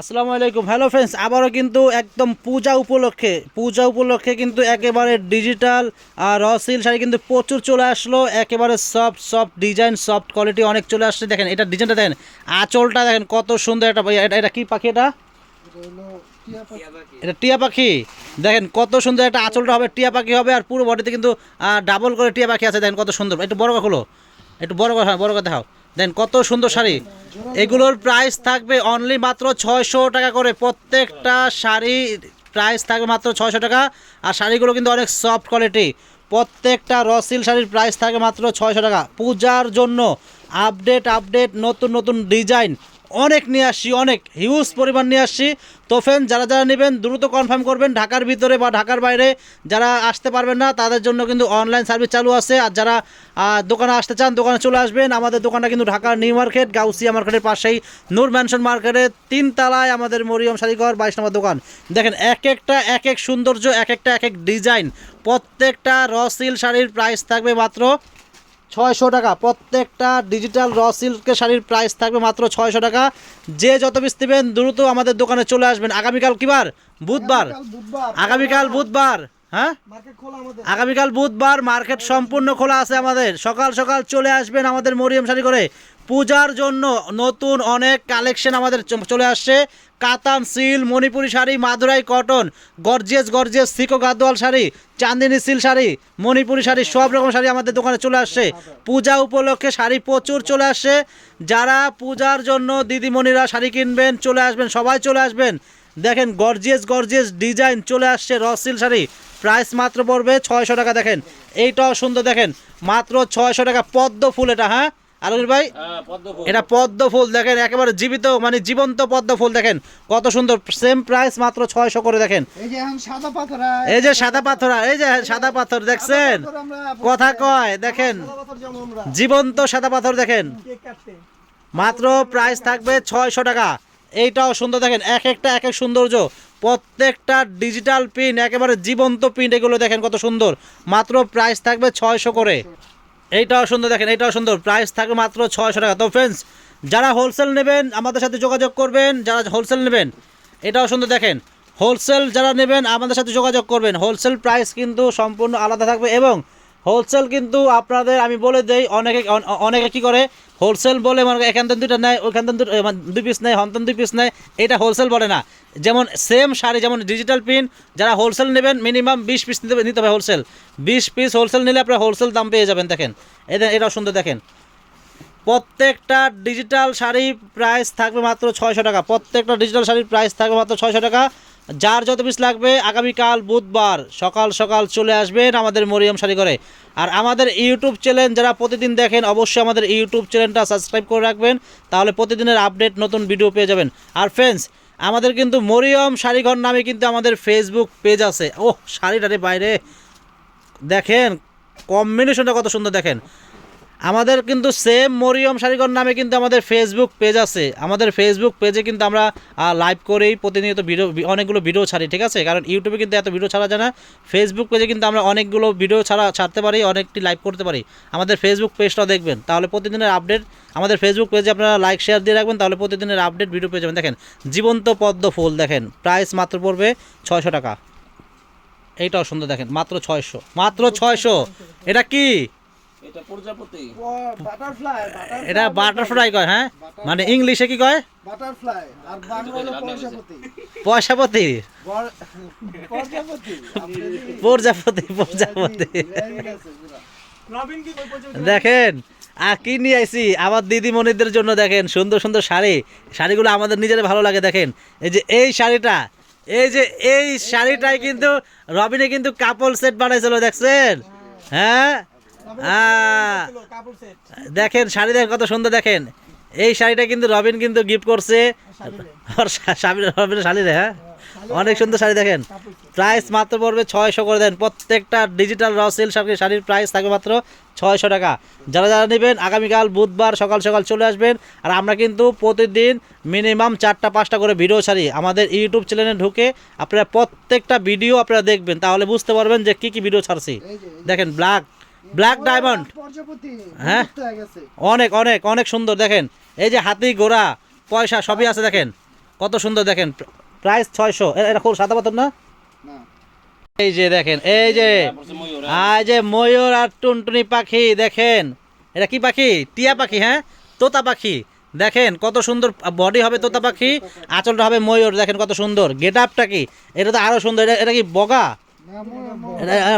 আসসালামু আলাইকুম। Hello friends আবারও কিন্তু একদম পূজা উপলক্ষে পূজা উপলক্ষে কিন্তু একেবারে ডিজিটাল আর রসিল শাড়ি কিন্তু প্রচুর চলে আসলো। একেবারে soft soft design soft quality অনেক চলে আসছে। দেখেন, এটা ডিজাইনটা দেখেন, আঁচলটা দেখেন কত সুন্দর একটা এটা এটা কি পাখি এটা? এটা টিয়া পাখি। দেখেন কত সুন্দর একটা আঁচলটা হবে, টিয়া পাখি হবে আর পুরো বডিতে কিন্তু ডাবল করে টিয়া পাখি আছে। দেখেন কত সুন্দর, একটু বড় হলো একটু বড় কথা বড় কথা দেখাও। দেখেন কত সুন্দর শাড়ি। এগুলোর প্রাইস থাকবে অনলি মাত্র ছয়শো টাকা করে। প্রত্যেকটা শাড়ির প্রাইস থাকবে মাত্র ছয়শো টাকা। আর শাড়িগুলো কিন্তু অনেক সফট কোয়ালিটি প্রত্যেকটা রসিল শাড়ির প্রাইস থাকে মাত্র ছয়শো টাকা। পূজার জন্য আপডেট আপডেট নতুন নতুন ডিজাইন অনেক নিয়ে আসছি, অনেক হিউজ পরিমাণ নিয়ে আসছি। তো ফ্রেন্ড যারা যারা নেবেন, দ্রুত কনফার্ম করবেন ঢাকার ভিতরে বা ঢাকার বাইরে। যারা আসতে পারবেন না, তাদের জন্য কিন্তু অনলাইন সার্ভিস চালু আছে। আর যারা দোকানে আসতে চান, দোকানে চলে আসবেন। আমাদের দোকানটা কিন্তু ঢাকার নিউ মার্কেট, গাউসিয়া মার্কেটের পাশেই। নূর ম্যানশন মার্কেটের তিন তালায় আমাদের মরিয়ম শাড়িঘর বাইশ নম্বর দোকান। দেখেন, এক একটা, এক এক সৌন্দর্য, এক একটা, এক এক ডিজাইন প্রত্যেকটা রসিল শাড়ির প্রাইস থাকবে মাত্র ছয়শো টাকা। প্রত্যেকটা ডিজিটাল র সিল্কের শাড়ির প্রাইস থাকবে মাত্র ছয়শো টাকা। যে যত পিস নেবেন দ্রুত আমাদের দোকানে চলে আসবেন। আগামীকাল কিবার বুধবার। আগামীকাল বুধবার। হ্যাঁ? আগামীকাল বুধবার মার্কেট সম্পূর্ণ খোলা আছে আমাদের। সকাল সকাল চলে আসবেন আমাদের মরিয়ম শাড়ি করে। পূজার জন্য নতুন অনেক কালেকশন আমাদের চলে আসছে। কাতান silk Manipuri sari Madurai cotton gorgeous gorgeous সিকো Gadwal sari চান্দিনী সিল শাড়ি মণিপুরি শাড়ি সব রকম শাড়ি আমাদের দোকানে চলে আসছে। পূজা উপলক্ষে শাড়ি প্রচুর চলে আসছে। যারা পূজার জন্য দিদিমণিরা শাড়ি কিনবেন চলে আসবেন সবাই চলে আসবেন। দেখেন গর্জিয়াস গর্জিয়াস ডিজাইন চলে আসছে রসিল শাড়ি। প্রাইস মাত্র পড়বে ছয়শো টাকা দেখেন। এইটাও সুন্দর দেখেন। মাত্র ছয়শো টাকা পদ্ম ফুল এটা হ্যাঁ? আলমগীর ভাই? এটা পদ্ম ফুল দেখেন একেবারে জীবিত মানে জীবন্ত পদ্ম ফুল দেখেন। কত সুন্দর সেম প্রাইস মাত্র ছয়শো করে দেখেন। এই যে সাদা পাথর এই যে সাদা পাথর সাদা পাথর দেখছেন? কথা কয় দেখেন। জীবন্ত সাদা পাথর দেখেন। মাত্র প্রাইস থাকবে ছয়শো টাকা। এইটাও সুন্দর দেখেন এক একটা এক এক সৌন্দর্য। প্রত্যেকটা ডিজিটাল প্রিন্ট একেবারে জীবন্ত প্রিন্ট এগুলো দেখেন কত সুন্দর। মাত্র প্রাইস থাকবে ছয়শো করে। এইটাও সুন্দর দেখেন, এইটাও সুন্দর। প্রাইস থাকবে মাত্র ছয়শো টাকা। তো ফ্রেন্ডস যারা হোলসেল নেবেন, আমাদের সাথে যোগাযোগ করবেন, যারা হোলসেল নেবেন, এটাও সুন্দর দেখেন। হোলসেল যারা নেবেন, আমাদের সাথে যোগাযোগ করবেন। হোলসেল প্রাইস কিন্তু সম্পূর্ণ আলাদা থাকবে এবং হোলসেল কিন্তু আপনাদের, আমি বলে দেই, অনেকে অনেকে কি করে? হোলসেল বলে মানে এখান থেকে দুটো নেয়, ওইখান থেকে মানে দুই পিস নেয়, হন্তন দুই পিস নেয়, এটা হোলসেল বলে না। যেমন সেম শাড়ি, যেমন ডিজিটাল প্রিন্ট যারা হোলসেল নেবেন মিনিমাম বিশ পিস নিতে নিতে হবে হোলসেল বিশ পিস হোলসেল নিলে আপনারা হোলসেল দাম পেয়ে যাবেন, দেখেন। এটা, এটাও সুন্দর, দেখেন। প্রত্যেকটা ডিজিটাল শাড়ি প্রাইস থাকবে মাত্র ছয়শো টাকা। প্রত্যেকটা ডিজিটাল শাড়ির প্রাইস থাকবে মাত্র ছয়শো টাকা। যার যত পিস লাগবে আগামীকাল বুধবার সকাল সকাল চলে আসবেন আমাদের মরিয়ম শাড়ি করে আর আমাদের ইউটিউব চ্যানেল যারা প্রতিদিন দেখেন, অবশ্যই আমাদের ইউটিউব চ্যানেলটা সাবস্ক্রাইব করে রাখবেন, তাহলে প্রতিদিনের আপডেট নতুন ভিডিও পেয়ে যাবেন। আর ফ্রেন্ডস আমাদের কিন্তু মরিয়ম শাড়িঘর নামে কিন্তু আমাদের ফেসবুক পেজ আছে। ওহ শাড়িটারে বাইরে দেখেন কম্বিনেশনটা কত সুন্দর দেখেন। আমাদের কিন্তু সেম মরিয়ম শাড়িঘর নামে কিন্তু আমাদের ফেসবুক পেজ আছে। আমাদের ফেসবুক পেজে কিন্তু আমরা লাইভ করেই প্রতিনিয়ত ভিডিও অনেকগুলো ভিডিও ছাড়ি, ঠিক আছে? কারণ ইউটিউবে কিন্তু এত ভিডিও ছাড়া যায় না। ফেসবুক পেজে কিন্তু আমরা অনেকগুলো ভিডিও ছাড়া, ছাড়তে পারি, অনেকটি লাইভ করতে পারি। আমাদের ফেসবুক পেজটা দেখবেন। তাহলে প্রতিদিনের আপডেট আমাদের ফেসবুক পেজে আপনারা লাইক শেয়ার দিয়ে রাখবেন, তাহলে প্রতিদিনের আপডেট ভিডিও পেয়ে যাবেন। দেখেন, জীবন্ত পদ্ম ফুল, দেখেন প্রাইস মাত্র পড়বে ছয়শো টাকা। এইটাও সুন্দর, দেখেন, মাত্র ছয়শো মাত্র ছয়শো। এটা কি? এটা প্রজাপতি। বাটারফ্লাই এটা বাটারফ্লাই কয় হ্যাঁ? মানে ইংলিশে কি কয়? বাটারফ্লাই আর বাংলা প্রজাপতি। পয়সাপতি। প্রজাপতি প্রজাপতি? দেখেন আর কি নিয়ে আইছি? আমার দিদিমণিদের জন্য দেখেন সুন্দর সুন্দর শাড়ি। শাড়িগুলো আমাদের নিজের ভালো লাগে দেখেন। এই যে এই শাড়িটা এই যে এই শাড়িটাই কিন্তু রবিনে কিন্তু কাপল সেট বানাইছিল দেখছেন? হ্যাঁ? দেখেন শাড়ি দেখেন কত সুন্দর দেখেন। এই শাড়িটা কিন্তু রবিন কিন্তু গিফট করছে। রবিনের শাড়ি হ্যাঁ? অনেক সুন্দর শাড়ি দেখেন। প্রাইস মাত্র পড়বে ছয়শো করে দেন। প্রত্যেকটা ডিজিটাল র সিল শাড়ির প্রাইস থাকবে মাত্র ছয়শো টাকা। যারা যারা নেবেন আগামীকাল বুধবার সকাল সকাল চলে আসবেন। আর আমরা কিন্তু প্রতিদিন মিনিমাম চারটা পাঁচটা করে ভিডিও ছাড়ি। আমাদের ইউটিউব চ্যানেলে ঢুকে আপনারা প্রত্যেকটা ভিডিও আপনারা দেখবেন। তাহলে বুঝতে পারবেন যে কী কী ভিডিও ছাড়ছি। দেখেন ব্ল্যাক ব্ল্যাক ডায়মন্ড হ্যাঁ? অনেক অনেক অনেক সুন্দর দেখেন। এই যে হাতি ঘোড়া পয়সা সবই আছে দেখেন। কত সুন্দর দেখেন। প্রাইস ছয়শো। এটা খুব সাদা পাথর না? এই যে দেখেন এই যে। আই যে ময়ূর আর টুনটুনি পাখি দেখেন। এটা কি পাখি? টিয়া পাখি হ্যাঁ? তোতা পাখি। দেখেন কত সুন্দর বডি হবে তোতা পাখি আঁচলটা হবে ময়ূর দেখেন কত সুন্দর। গেট আপটা কি? এটা তো আরও সুন্দর এটা কি বগা?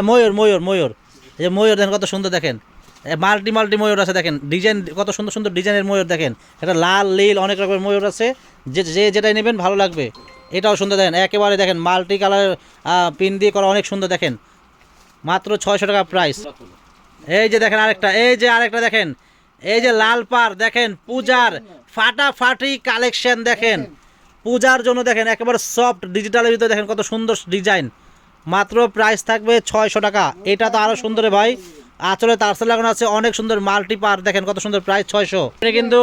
ময়ূর ময়ূর ময়ূর। এই যে ময়ূর দেখেন কত সুন্দর দেখেন। মাল্টি মাল্টি ময়ূর আছে দেখেন। ডিজাইন কত সুন্দর সুন্দর ডিজাইনের ময়ূর দেখেন। এটা লাল, নীল অনেক রকমের ময়ূর আছে। যে যে যেটাই নেবেন ভালো লাগবে। এটাও সুন্দর দেখেন। একেবারে দেখেন মাল্টি কালার পিন দিয়ে করা অনেক সুন্দর দেখেন। মাত্র ছয়শো টাকা প্রাইস এই যে দেখেন আরেকটা, এই যে আরেকটা দেখেন। এই যে লাল পার দেখেন, পূজার ফাটাফাটি কালেকশন দেখেন। পূজার জন্য দেখেন, একেবারে সফট ডিজিটালের ভিতরে দেখেন কত সুন্দর ডিজাইন মাত্র প্রাইস থাকবে ছয়শো টাকা। এটা তো আরও সুন্দর ভাই। আচলে তারসেল লাগানো আছে অনেক সুন্দর মাল্টি পার দেখেন কত সুন্দর প্রাইস ছয়শো। কিন্তু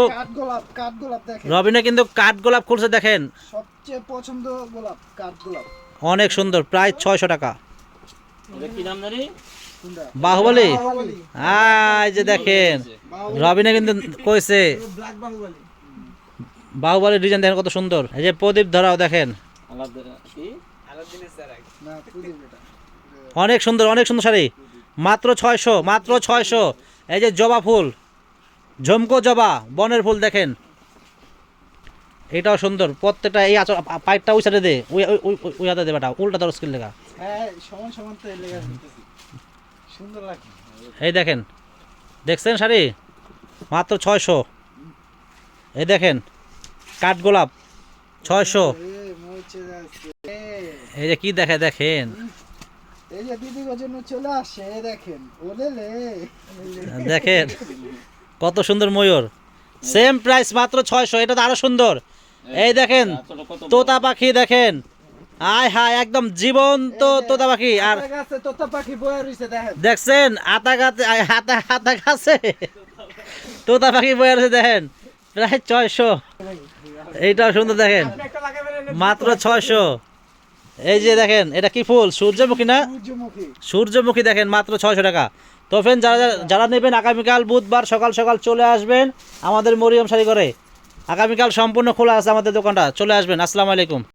রবিনে কিন্তু কাঠ গোলাপ খুলছে দেখেন। সবচেয়ে পছন্দ গোলাপ কাঠগোলাপ অনেক সুন্দর প্রাইস ছয়শো টাকা। বাহুবলি কি নাম জানি? কোনটা? বাহুবলী। বাহুবলী। আই যে দেখেন রবিনে কিন্তু কইছে। বাহুবলী। বাহুবলীর ডিজাইন দেখেন কত সুন্দর। এই যে প্রদীপ ধরাও দেখেন। অনেক সুন্দর অনেক সুন্দর শাড়ি। মাত্র ছয়শো মাত্র ছয়শো। এই যে জবা ফুল ঝমকো জবা বনের ফুল দেখেন। এটাও সুন্দর প্রত্যেকটা এই আচর পাইপটা ওই সাইডে দে ওই ওই- হাতে দে বেটা উল্টা তোর স্কিল লেখা হ্যাঁ লাগে এই দেখেন দেখছেন শাড়ি? মাত্র ছয়শো। এই দেখেন কাঠগোলাপ ছয়শো। এই যে কি দেখে দেখেন। এই যে দিদি জন্য চলে আসে দেখেন। ওলে লে। দেখেন কত সুন্দর ময়ূর। সেম প্রাইস মাত্র ছয়শো এটা তো আরও সুন্দর। এই দেখেন তোতা পাখি দেখেন। আয় হায় একদম জীবন্ত তোতা পাখি। আর তোতা পাখি বয়ে রইছে দেখেন। দেখছেন আতা গাছে হাতা হাতা গাছে। তোতা পাখি বয়ে আছে দেখেন। প্রায় ছয়শো। এইটাও সুন্দর দেখেন। মাত্র ছয়শো। এই যে দেখেন এটা কি ফুল? সূর্যমুখী না? সূর্যমুখী। সূর্যমুখী দেখেন মাত্র ছয়শো টাকা। তো ফ্রেন যারা যারা- যারা নেবেন আগামীকাল বুধবার সকাল সকাল চলে আসবেন আমাদের মরিয়ম শাড়ি করে আগামীকাল সম্পূর্ণ খোলা আছে আমাদের দোকানটা। চলে আসবেন। আসসালামু আলাইকুম।